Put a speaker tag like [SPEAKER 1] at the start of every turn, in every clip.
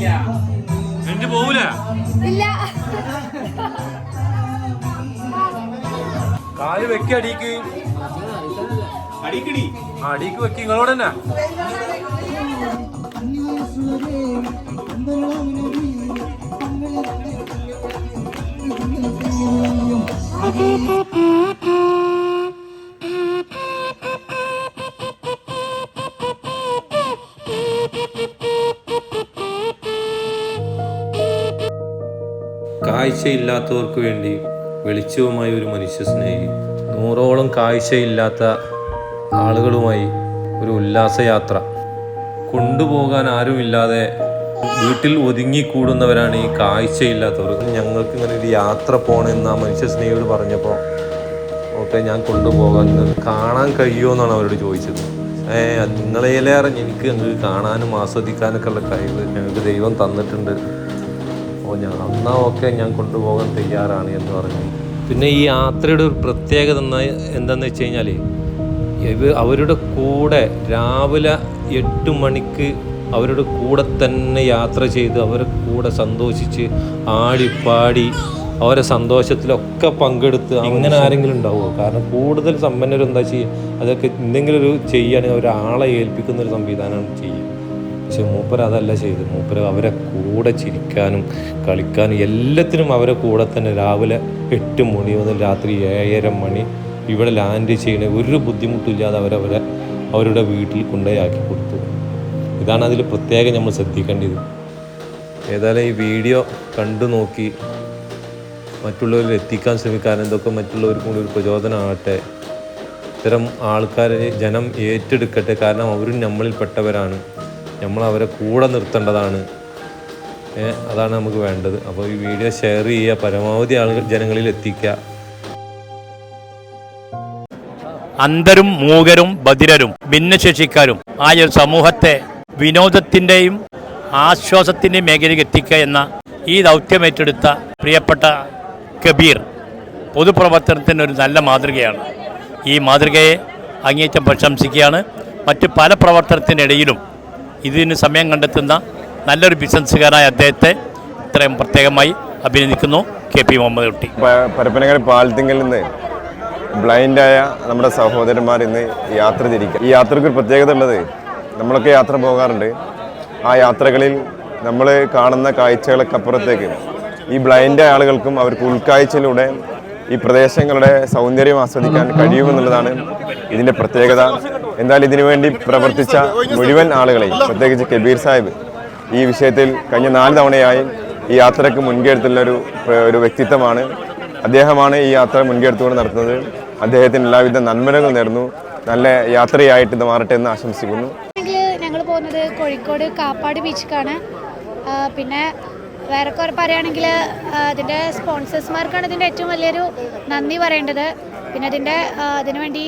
[SPEAKER 1] എനിക്ക് പോവൂല?
[SPEAKER 2] ഇല്ല.
[SPEAKER 1] കാൽ വെക്കി അടിക്ക്.
[SPEAKER 3] അടിക്കടി.
[SPEAKER 1] അടിക്ക് വെക്കി. നിങ്ങളോട് തന്നെ. കാഴ്ചയില്ലാത്തവർക്ക് വേണ്ടി വെളിച്ചവുമായി ഒരു മനുഷ്യ സ്നേഹി. നൂറോളം കാഴ്ചയില്ലാത്ത ആളുകളുമായി ഒരു ഉല്ലാസയാത്ര. കൊണ്ടുപോകാൻ ആരുമില്ലാതെ വീട്ടിൽ ഒതുങ്ങിക്കൂടുന്നവരാണ് ഈ കാഴ്ചയില്ലാത്തവർ. ഞങ്ങൾക്ക് ഇങ്ങനെ ഒരു യാത്ര പോകണമെന്ന് ആ മനുഷ്യ സ്നേഹിയോട് പറഞ്ഞപ്പോൾ ഓക്കെ ഞാൻ കൊണ്ടുപോകാം. കാണാൻ കഴിയുമോ എന്നാണ് അവരോട് ചോദിച്ചത്. ഏ നിങ്ങളേലേറെ എനിക്ക് കാണാനും ആസ്വദിക്കാനൊക്കെ ഉള്ള കഴിവ് ഞങ്ങൾക്ക് ദൈവം തന്നിട്ടുണ്ട്. ഓ ഞാൻ എന്നാ ഓക്കെ ഞാൻ കൊണ്ടുപോകാൻ തയ്യാറാണ് എന്ന് പറഞ്ഞു. പിന്നെ ഈ യാത്രയുടെ ഒരു പ്രത്യേകത എന്താണെന്ന് വെച്ച് കഴിഞ്ഞാൽ ഇവ അവരുടെ കൂടെ രാവിലെ എട്ട് മണിക്ക് അവരുടെ കൂടെ തന്നെ യാത്ര ചെയ്ത് അവരെ കൂടെ സന്തോഷിച്ച് ആടിപ്പാടി അവരെ സന്തോഷത്തിലൊക്കെ പങ്കെടുത്ത് അങ്ങനെ ആരെങ്കിലും ഉണ്ടാവുമോ? കാരണം കൂടുതൽ സമ്പന്നരും എന്താ ചെയ്യുക അതൊക്കെ എന്തെങ്കിലും ഒരു ചെയ്യുകയാണെങ്കിൽ ഒരാളെ ഏൽപ്പിക്കുന്ന ഒരു സംവിധാനമാണ് ചെയ്യുക പക്ഷെ മൂപ്പർ അതല്ല ചെയ്തത്. മൂപ്പർ അവരെ കൂടെ ചിരിക്കാനും കളിക്കാനും എല്ലാത്തിനും അവരെ കൂടെ തന്നെ രാവിലെ എട്ട് മണി മുതൽ രാത്രി ഏഴര മണി ഇവിടെ ലാൻഡ് ചെയ്യണ ഒരു ബുദ്ധിമുട്ടില്ലാതെ അവരവരെ അവരുടെ വീട്ടിൽ കൊണ്ടുപോയി കൊടുത്തു. ഇതാണ് അതിൽ പ്രത്യേകം നമ്മൾ ശ്രദ്ധിക്കേണ്ടത്. ഏതായാലും ഈ വീഡിയോ കണ്ടു നോക്കി മറ്റുള്ളവരിൽ എത്തിക്കാൻ ശ്രമിക്കാൻ എന്തൊക്കെ മറ്റുള്ളവർക്കും കൂടി ഒരു പ്രചോദനമാകട്ടെ ഇത്തരം ആൾക്കാരെ ജനം ഏറ്റെടുക്കട്ടെ. കാരണം അവരും നമ്മളിൽ പെട്ടവരാണ് നമ്മൾ അവരെ കൂടെ നിർത്തേണ്ടതാണ്. അതാണ് നമുക്ക് വേണ്ടത്. അപ്പോൾ ഈ വീഡിയോ ഷെയർ ചെയ്യുക പരമാവധി ആളുകൾ ജനങ്ങളിൽ എത്തിക്കുക.
[SPEAKER 4] അന്ധരും മൂകരും ബധിരരും ഭിന്നശേഷിക്കാരും ആയ സമൂഹത്തെ വിനോദത്തിന്റെയും ആശ്വാസത്തിന്റെയും മേഖലയിൽ എത്തിക്കുക എന്ന ഈ ദൗത്യം ഏറ്റെടുത്ത പ്രിയപ്പെട്ട കബീർ പൊതുപ്രവർത്തനത്തിന് ഒരു നല്ല മാതൃകയാണ്. ഈ മാതൃകയെ അങ്ങേറ്റം പ്രശംസിക്കുകയാണ്. മറ്റ് പല പ്രവർത്തനത്തിനിടയിലും ഇതിന് സമയം കണ്ടെത്തുന്ന നല്ലൊരു ബിസിനസ്സുകാരായ അദ്ദേഹത്തെ ഇത്രയും പ്രത്യേകമായി അഭിനന്ദിക്കുന്നു കെ പി മുഹമ്മദ് കുട്ടി
[SPEAKER 5] പരപ്പനങ്ങാടി പാലത്തിങ്കിൽ നിന്ന് ബ്ലൈൻഡായ നമ്മുടെ സഹോദരന്മാർ ഇന്ന് യാത്ര തിരിക്കുക. ഈ യാത്രയ്ക്ക് ഒരു പ്രത്യേകത ഉള്ളത് നമ്മളൊക്കെ യാത്ര പോകാറുണ്ട്. ആ യാത്രകളിൽ നമ്മൾ കാണുന്ന കാഴ്ചകളൊക്കെ അപ്പുറത്തേക്ക് ഈ ബ്ലൈൻഡ് ആളുകൾക്കും അവർക്ക് ഉൾക്കാഴ്ചയിലൂടെ ഈ പ്രദേശങ്ങളുടെ സൗന്ദര്യം ആസ്വദിക്കാൻ കഴിയുമെന്നുള്ളതാണ് ഇതിന്റെ പ്രത്യേകത എന്നാൽ ഇതിനുവേണ്ടി പ്രവർത്തിച്ച മുഴുവൻ ആളുകളെയും പ്രത്യേകിച്ച് കബീർ സാഹിബ് ഈ വിഷയത്തിൽ കഴിഞ്ഞ നാല് തവണയായി ഈ യാത്രയ്ക്ക് മുൻകേടുത്തുള്ള ഒരു ഒരു വ്യക്തിത്വമാണ്. അദ്ദേഹമാണ് ഈ യാത്ര മുൻകേടുത്തുകൊണ്ട് നടത്തുന്നത്. അദ്ദേഹത്തിന് എല്ലാവിധ നന്മകൾ നേർന്നു. നല്ല യാത്രയായിട്ട് ഇത് മാറട്ടെ എന്ന് ആശംസിക്കുന്നു.
[SPEAKER 2] ഞങ്ങൾ പോകുന്നത് കോഴിക്കോട് കാപ്പാട് ബീച്ചിക്കാണ്. പിന്നെ വേറെ കുറെ പറയുകയാണെങ്കിൽ അതിന്റെ സ്പോൺസേഴ്സ്മാർക്കാണ് ഇതിന്റെ ഏറ്റവും വലിയൊരു നന്ദി പറയേണ്ടത്. പിന്നെ അതിന്റെ ആ, അതിനു വേണ്ടി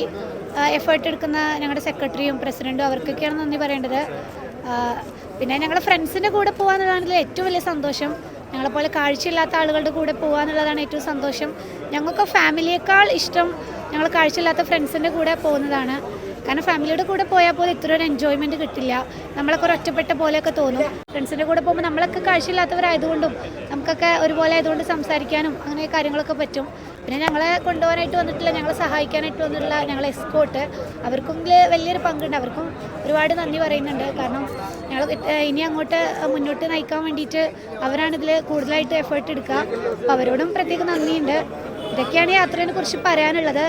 [SPEAKER 2] എഫേർട്ട് എടുക്കുന്ന ഞങ്ങളുടെ സെക്രട്ടറിയും പ്രസിഡന്റും അവർക്കൊക്കെയാണ് നന്ദി പറയേണ്ടത്. പിന്നെ ഞങ്ങളുടെ ഫ്രണ്ട്സിന്റെ കൂടെ പോകാന്നുള്ളതാണ് ഇതിൽ ഏറ്റവും വലിയ സന്തോഷം. ഞങ്ങളെപ്പോലെ കാഴ്ചയില്ലാത്ത ആളുകളുടെ കൂടെ പോകുക എന്നുള്ളതാണ് ഏറ്റവും സന്തോഷം. ഞങ്ങൾക്ക് ഫാമിലിയേക്കാൾ ഇഷ്ടം ഞങ്ങൾ കാഴ്ചയില്ലാത്ത ഫ്രണ്ട്സിന്റെ കൂടെ പോകുന്നതാണ്. കാരണം ഫാമിലിയുടെ കൂടെ പോയാൽ പോലും ഇത്ര ഒരു എൻജോയ്മെന്റ് കിട്ടില്ല. നമ്മളൊക്കെ ഒരു ഒറ്റപ്പെട്ട പോലെയൊക്കെ തോന്നും. ഫ്രണ്ട്സിന്റെ കൂടെ പോകുമ്പോൾ നമ്മളൊക്കെ കാഴ്ചയില്ലാത്തവരായതുകൊണ്ടും നമുക്കൊക്കെ ഒരുപോലെ ആയതുകൊണ്ട് സംസാരിക്കാനും അങ്ങനെ കാര്യങ്ങളൊക്കെ പറ്റും. പിന്നെ ഞങ്ങളെ കൊണ്ടുപോകാനായിട്ട് വന്നിട്ടില്ല ഞങ്ങളെ സഹായിക്കാനായിട്ട് വന്നിട്ടുള്ള ഞങ്ങളെ എസ്കോട്ട് അവർക്കും വലിയൊരു പങ്കുണ്ട്. അവർക്കും ഒരുപാട് നന്ദി പറയുന്നുണ്ട്. കാരണം ഞങ്ങൾ ഇനി അങ്ങോട്ട് മുന്നോട്ട് നയിക്കാൻ വേണ്ടിയിട്ട് അവരാണ് ഇതിൽ കൂടുതലായിട്ട് എഫേർട്ട് എടുക്കുക. അപ്പോൾ അവരോടും പ്രത്യേക നന്ദിയുണ്ട്. ഇതൊക്കെയാണ് യാത്രയെ കുറിച്ച് പറയാനുള്ളത്.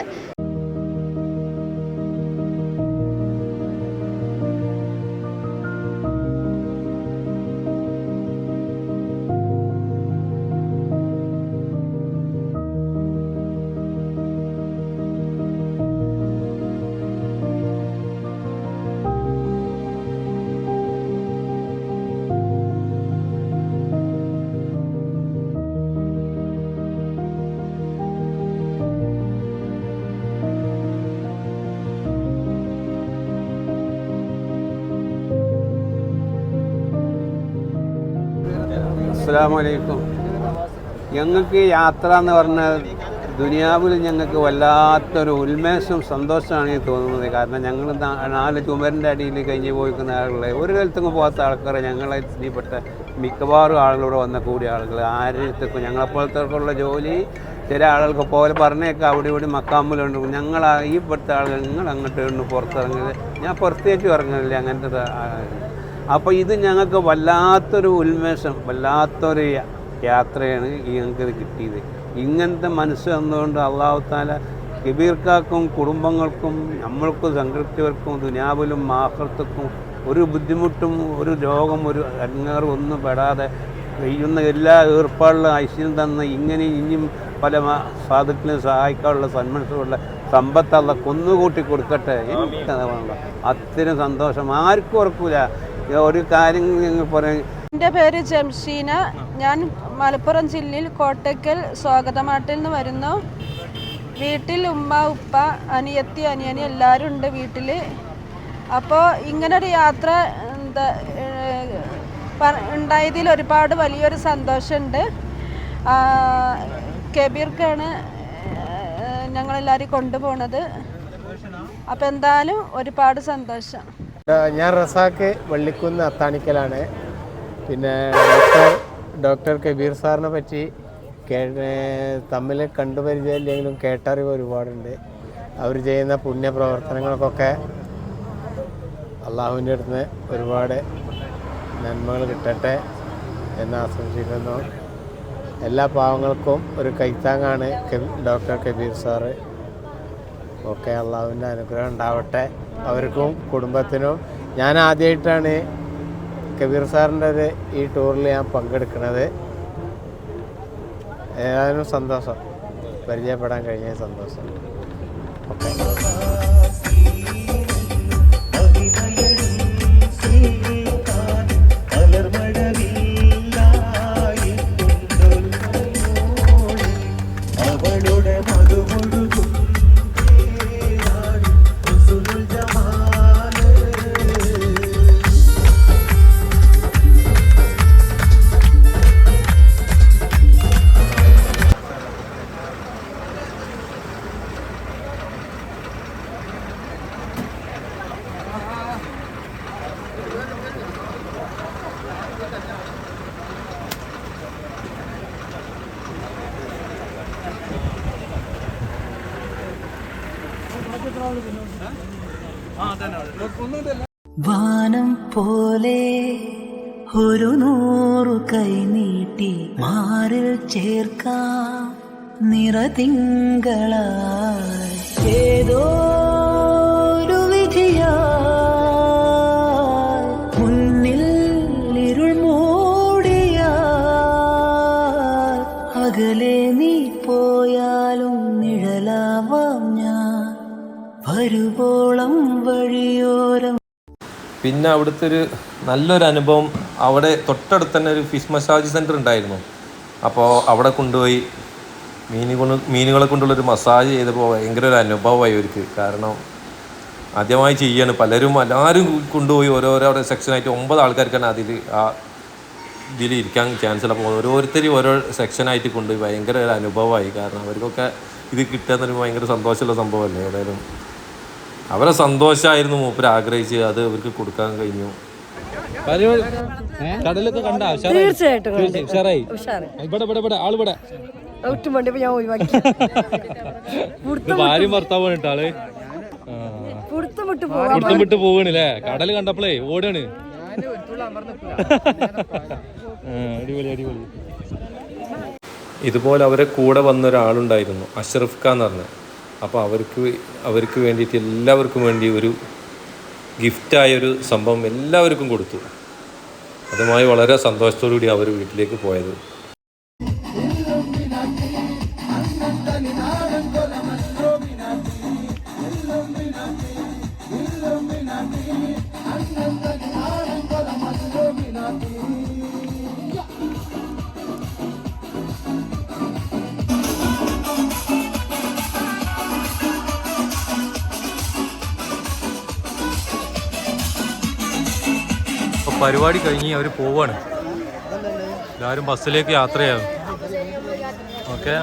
[SPEAKER 6] അസ്സലാമു അലൈക്കും. ഞങ്ങൾക്ക് യാത്ര എന്ന് പറഞ്ഞാൽ
[SPEAKER 3] ദുനിയാവിൽ ഞങ്ങൾക്ക് വല്ലാത്തൊരു ഉന്മേഷവും സന്തോഷമാണ് എനിക്ക് തോന്നുന്നത്. കാരണം ഞങ്ങൾ നാല് ചുമരിന്റെ അടിയിൽ കഴിഞ്ഞ് പോയിക്കുന്ന ആളുകളെ ഒരു കാലത്തും പോകാത്ത ആൾക്കാരെ ഞങ്ങളെ ഇതിൽപ്പെട്ട മിക്കവാറും ആളുകളോട് വന്ന കൂടിയ ആളുകൾ. ആരെടുത്തേക്കും ഞങ്ങളെപ്പോലത്തേക്കുള്ള ജോലി ചില ആളുകൾക്ക് പോലെ പറഞ്ഞേക്കാം. അവിടെ ഇവിടെ മക്കാമ്പിലുണ്ട് ഞങ്ങൾ ഈ പെട്ട ആളുകൾ നിങ്ങൾ അങ്ങോട്ട് പുറത്തിറങ്ങിയത് ഞാൻ പുറത്തേക്ക് ഇറങ്ങുന്നില്ല അങ്ങനത്തെ അപ്പോൾ ഇത് ഞങ്ങൾക്ക് വല്ലാത്തൊരു ഉന്മേഷം വല്ലാത്തൊരു യാത്രയാണ് ഈ ഞങ്ങൾക്ക് ഇത് കിട്ടിയത്. ഇങ്ങനത്തെ മനസ്സ് തന്നുകൊണ്ട് അള്ളാഹു താല കബീർക്കാർക്കും കുടുംബങ്ങൾക്കും നമ്മൾക്കും സംഘടിച്ചവർക്കും ദുനിയാവിലും ആഹൃത്തക്കും ഒരു ബുദ്ധിമുട്ടും ഒരു രോഗം ഒരു അങ്ങേറും ഒന്നും പെടാതെ ചെയ്യുന്ന എല്ലാ ഏർപ്പാടിലും ഐശ്വര്യം തന്ന ഇങ്ങനെ ഇനിയും പല സാധുക്കളും സഹായിക്കാനുള്ള സന്മനസ്സുള്ള സമ്പത്തുള്ള കൊന്നുകൂട്ടി കൊടുക്കട്ടെ. എനിക്കത് വേണ്ട അത്രയും സന്തോഷം. ആർക്കും ഉറക്കൂല. ഒരു കാര്യം ഞങ്ങൾ പറയും
[SPEAKER 6] എന്റെ പേര് ജംഷീന. ഞാൻ മലപ്പുറം ജില്ലയിൽ കോട്ടയ്ക്കൽ സ്വാഗതമാട്ടിൽ നിന്ന് വരുന്നു. വീട്ടിൽ ഉമ്മ ഉപ്പ അനിയത്തി അനിയനി എല്ലാവരും ഉണ്ട് വീട്ടിൽ. അപ്പോൾ ഇങ്ങനൊരു യാത്ര എന്താ ഉണ്ടായതിൽ ഒരുപാട് വലിയൊരു സന്തോഷമുണ്ട്. കബീർക്കാണ് ഞങ്ങളെല്ലാവരും കൊണ്ടുപോണത്. അപ്പോൾ എന്തായാലും ഒരുപാട് സന്തോഷം.
[SPEAKER 7] ഞാൻ റസാക്ക് വള്ളിക്കുന്ന് അത്താണിക്കലാണ്. പിന്നെ ഡോക്ടർ ഡോക്ടർ കബീർ സാറിനെ പറ്റി തമ്മിൽ കണ്ടുപരിചയമില്ലെങ്കിലും കേട്ടറിവ് ഒരുപാടുണ്ട്. അവർ ചെയ്യുന്ന പുണ്യപ്രവർത്തനങ്ങൾക്കൊക്കെ അള്ളാഹുവിന്റെ അടുത്ത് ഒരുപാട് നന്മകൾ കിട്ടട്ടെ എന്ന് ആശംസിക്കുന്നു. എല്ലാ പാവങ്ങൾക്കും ഒരു കൈത്താങ്ങാണ് ഡോക്ടർ കബീർ സാറ്. ഒക്കെ അള്ളാഹുവിന്റെ അനുഗ്രഹം ഉണ്ടാവട്ടെ. അവർക്കും കുടുംബത്തിനും ഞാൻ ആദ്യമായിട്ടാണ് കബീർ സാറിന്റെ ഈ ടൂറിൽ ഞാൻ പങ്കെടുക്കുന്നത്. ഏതായാലും സന്തോഷം. പരിചയപ്പെടാൻ കഴിഞ്ഞ സന്തോഷം. ഓക്കെ.
[SPEAKER 8] വാനം പോലെ ഒരു നൂറു കൈ നീട്ടി മാറിൽ ചേർക്കാം നിറതിങ്കളായി. ഏതോ
[SPEAKER 1] പിന്നെ അവിടുത്തെ ഒരു നല്ലൊരു അനുഭവം അവിടെ തൊട്ടടുത്ത് തന്നെ ഒരു ഫിഷ് മസാജ് സെന്റർ ഉണ്ടായിരുന്നു. അപ്പോൾ അവിടെ കൊണ്ടുപോയി മീനുകൾ മീനുകളെ കൊണ്ടുള്ളൊരു മസാജ് ചെയ്തപ്പോൾ ഭയങ്കര ഒരു അനുഭവമായി അവർക്ക്. കാരണം ആദ്യമായി ചെയ്യാണ്. പലരും എല്ലാവരും കൊണ്ടുപോയി ഓരോരോ അവിടെ സെക്ഷനായിട്ട് ഒമ്പത് ആൾക്കാർക്കാണ് അതിൽ ആ ഇതിൽ ഇരിക്കാൻ ചാൻസ് ഉള്ള അപ്പോൾ ഓരോരുത്തരും ഓരോ സെക്ഷനായിട്ട് കൊണ്ടുപോയി. ഭയങ്കര ഒരു അനുഭവമായി. കാരണം അവർക്കൊക്കെ ഇത് കിട്ടുക എന്നൊരു ഭയങ്കര സന്തോഷമുള്ള സംഭവമല്ലേ ഏതായാലും. അവരെ സന്തോഷമായിരുന്നു മൂപ്പര് ആഗ്രഹിച്ച് അത് അവർക്ക് കൊടുക്കാൻ കഴിഞ്ഞു. കടലൊക്കെ കണ്ട?
[SPEAKER 9] തീർച്ചയായിട്ടും
[SPEAKER 1] ഉഷാറായി?
[SPEAKER 9] ഉഷാറ്
[SPEAKER 1] ഇവിടെ ഇവിടെ ഇവിടെ ആളിവിടെ
[SPEAKER 9] ഒട്ടും വേണ്ടി ഞാൻ ഒഴിവാക്കി.
[SPEAKER 1] ഭാര്യ
[SPEAKER 9] പുറത്തും വിട്ട്
[SPEAKER 1] പോവാണല്ലേ കടൽ കണ്ടപ്പോളേ ഓടാണ്. അടിപൊളി അടിപൊളി. ഇതുപോലെ അവരെ കൂടെ വന്ന ഒരാളുണ്ടായിരുന്നു അഷ്റഫ് ഖാൻ എന്ന് പറഞ്ഞ. അപ്പോൾ അവർക്ക് അവർക്ക് വേണ്ടിയിട്ട് എല്ലാവർക്കും വേണ്ടി ഒരു ഗിഫ്റ്റായൊരു സംഭവം എല്ലാവർക്കും കൊടുത്തു. അതുമായി വളരെ സന്തോഷത്തോടു കൂടി അവർ വീട്ടിലേക്ക് പോയത്. പരിപാടി കഴിഞ്ഞ് അവർ പോവാണ്. എല്ലാവരും ബസ്സിലേക്ക് യാത്രയാകും ഓക്കെ?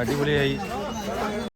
[SPEAKER 10] അടിപൊളിയായി.